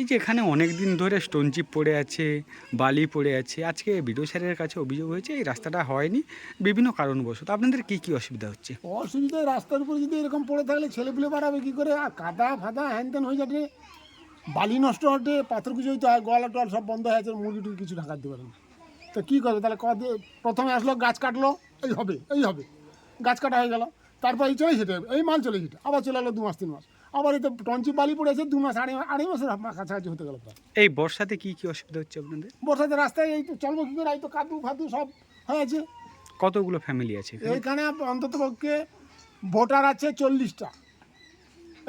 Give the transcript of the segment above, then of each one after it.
এই যে এখানে অনেক দিন ধরে স্টোন চিপ পড়ে আছে, বালি পড়ে আছে, আজকে বিডিও স্যারের কাছে অভিযোগ হয়েছে, এই রাস্তাটা হয়নি বিভিন্ন কারণবশত। আপনাদের কি কি অসুবিধা হচ্ছে? অসুবিধা রাস্তার উপরে যদি এরকম পড়ে থাকলে ছেলেপুলে বাড়াবে কী করে? আর কাদা ফাদা হ্যান ত্যান হয়ে যাবে। বালি নষ্ট হতে পাথর কিছু হইতে হয়, গলা টল সব বন্ধ হয়ে আছে মুরগি টুরগি কিছু ঢাকাতে পারে না। তো কী করবে? তাহলে প্রথমে আসলো, গাছ কাটলো, এই হবে এই হবে। গাছ কাটা হয়ে গেল। তারপর এই চলে সেটা এই মাল চলে সেটা আবার চলে এলো দু মাস তিন মাস। আবার এই তো টঞ্চি বালি পড়েছে দু মাস আড়াই আড়াই মাসের কাছাকাছি হতে গেল প্রায়। এই বর্ষাতে কি কি অসুবিধা হচ্ছে আপনাদের? বর্ষাতে রাস্তায় এই তো চলবো কী করে এই তো কাদু ফাদু সব হয়েছে। কতগুলো ফ্যামিলি আছে এইখানে অন্তত পক্ষে ভোটার আছে চল্লিশটা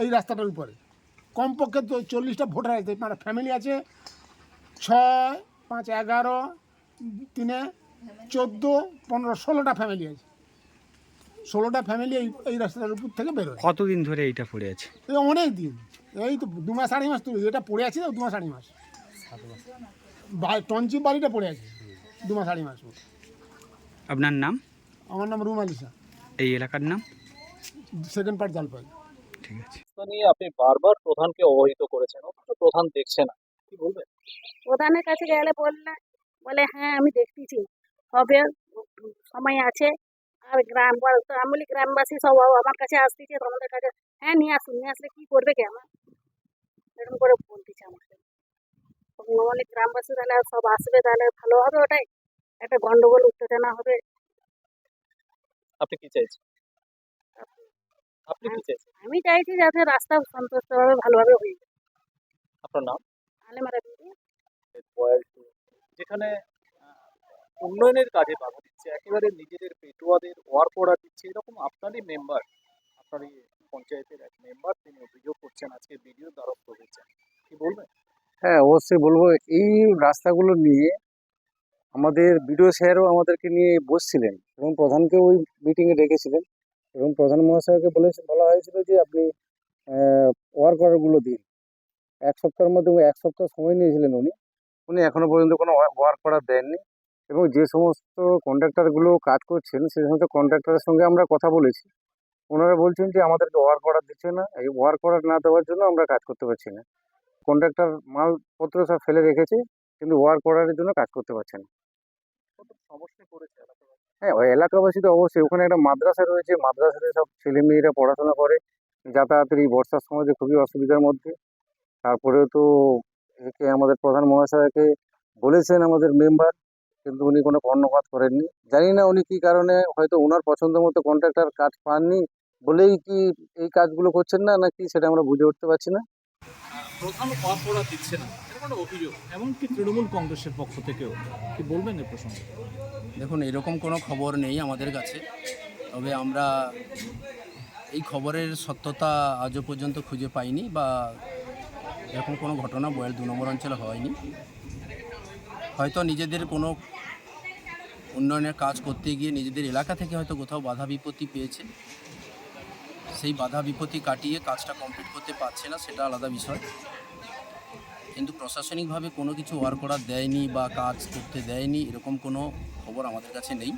এই রাস্তাটার উপরে। কমপক্ষে তো চল্লিশটা ভোটার আছে মানে ফ্যামিলি আছে ছয় পাঁচ এগারো তিনে চোদ্দ পনেরো ষোলোটা ফ্যামিলি আছে। ষোলোটা ফ্যামিলি এই এই রাস্তাটার উপর থেকে বেরোয়। কতদিন ধরে এইটা পড়ে আছে? এই অনেক দিন এই তো দু মাস আড়াই মাস তো এটা পড়ে আছে তো দু মাস আড়াই মাস। টঞ্চি বাড়িটা পড়ে আছে। দু মাস আড়াই মাস আপনার নাম? আমার নাম রুমালিসা এই এলাকার নাম? সেকেন্ড পার্ট জলপাই। ঠিক আছে। নিয়ে আপনি বারবার প্রধানকে অবহিত করেছেন। অথচ প্রধান দেখছে না। কি বলবেন? প্রধানের কাছে গেলে বললে বলে হ্যাঁ আমি দেখতেছি। হবে সময় আছে আর গ্রাম আমি বলি গ্রামবাসী সব আমার কাছে আসতেছে তোমাদের কাছে হ্যাঁ নিয়ে আসুন নিয়ে আসলে কি করবে কি আমার? এরকম করে বলতেছে আমাকে। আমি গ্রামবাসী তাহলে সব আসবে তাহলে ভালো হবে ওটাই? একটা গন্ডগোল উত্তেজনা হবে। আপনি কি চাইছেন? আপনি কি চাইছেন? আমি চাইছি যাতে রাস্তা সন্তুষ্টভাবে ভালোভাবে হয়ে যায়। আপনার নাম? আলেমারা যেখানে উন্নয়নের কাজে বাধা দিচ্ছে, একেবারে নিজেদের পেটুয়াদের ওয়ার্ক অর্ডার দিচ্ছে, এরকম আপনারই মেম্বার আপনারই পঞ্চায়েতের এক মেম্বার তিনি অভিযোগ করছেন আজকে ভিডিও দ্বারস্থ হয়েছেন। কি বলবেন? হ্যাঁ অবশ্যই বলব, এই রাস্তাগুলো নিয়ে আমাদের বিডিও স্যারও আমাদেরকে নিয়ে বসছিলেন এবং প্রধানকে ওই মিটিংয়ে ডেকেছিলেন এবং প্রধান মহাশয়কে বলেছে, বলা হয়েছিল যে আপনি ওয়ার্ক অর্ডারগুলো দিন। এক সপ্তাহের মধ্যে, এক সপ্তাহ সময় নিয়েছিলেন উনি। উনি এখনও পর্যন্ত কোনো ওয়ার্ক অর্ডার দেননি। এবং যে সমস্ত কন্ট্রাক্টরগুলো কাজ করছেন সেই সমস্ত কন্ট্রাক্টরের সঙ্গে আমরা কথা বলেছি। ওনারা বলছেন যে, আমাদেরকে ওয়ার্ক অর্ডার দিচ্ছে না। এই ওয়ার্ক অর্ডার না দেওয়ার জন্য আমরা কাজ করতে পারছি না। কন্ট্রাক্টর মালপত্র সব ফেলে রেখেছে, কিন্তু ওয়ার্ক অর্ডারের জন্য কাজ করতে পারছে না। হ্যাঁ ওই এলাকাবাসী তো অবশ্যই। ওখানে একটা মাদ্রাসা রয়েছে। মাদ্রাসাতে সব ছেলেমেয়েরা পড়াশোনা করে। যাতায়াতের এই বর্ষার সময় যে খুবই অসুবিধার মধ্যে। তারপরেও তো একে আমাদের প্রধান মহাশয়কে বলেছেন আমাদের মেম্বার কিন্তু উনি কোনো কর্ণপাত করেননি। জানি না উনি কী কারণে হয়তো ওনার পছন্দ মতো কন্ট্রাক্টর কাজ পাননি। বলেই কি এই কাজগুলো করছেন না নাকি সেটা আমরা বুঝে উঠতে পারছি না? প্রধান ওয়ার্ক দিচ্ছে না। এরকম অভিযোগ? এমনকি তৃণমূল কংগ্রেসের পক্ষ থেকেও। কি বলবেন এ প্রসঙ্গে? দেখুন এরকম কোনো খবর নেই আমাদের কাছে। তবে আমরা এই খবরের সত্যতা আজও পর্যন্ত খুঁজে পাইনি বা এরকম কোনো ঘটনা বয়েল দু নম্বর অঞ্চলে হয়নি। হয়তো নিজেদের কোনো উন্নয়নের কাজ করতে গিয়ে নিজেদের এলাকা থেকে হয়তো কোথাও বাধা বিপত্তি পেয়েছে। সেই বাধা বিপত্তি কাটিয়ে কাজটা কমপ্লিট করতে পারছে না, সেটা আলাদা বিষয়। কিন্তু প্রশাসনিকভাবে কোনো কিছু ওয়ার করা দেয়নি বা কাজ করতে দেয়নি, এরকম কোনো খবর আমাদের কাছে নেই।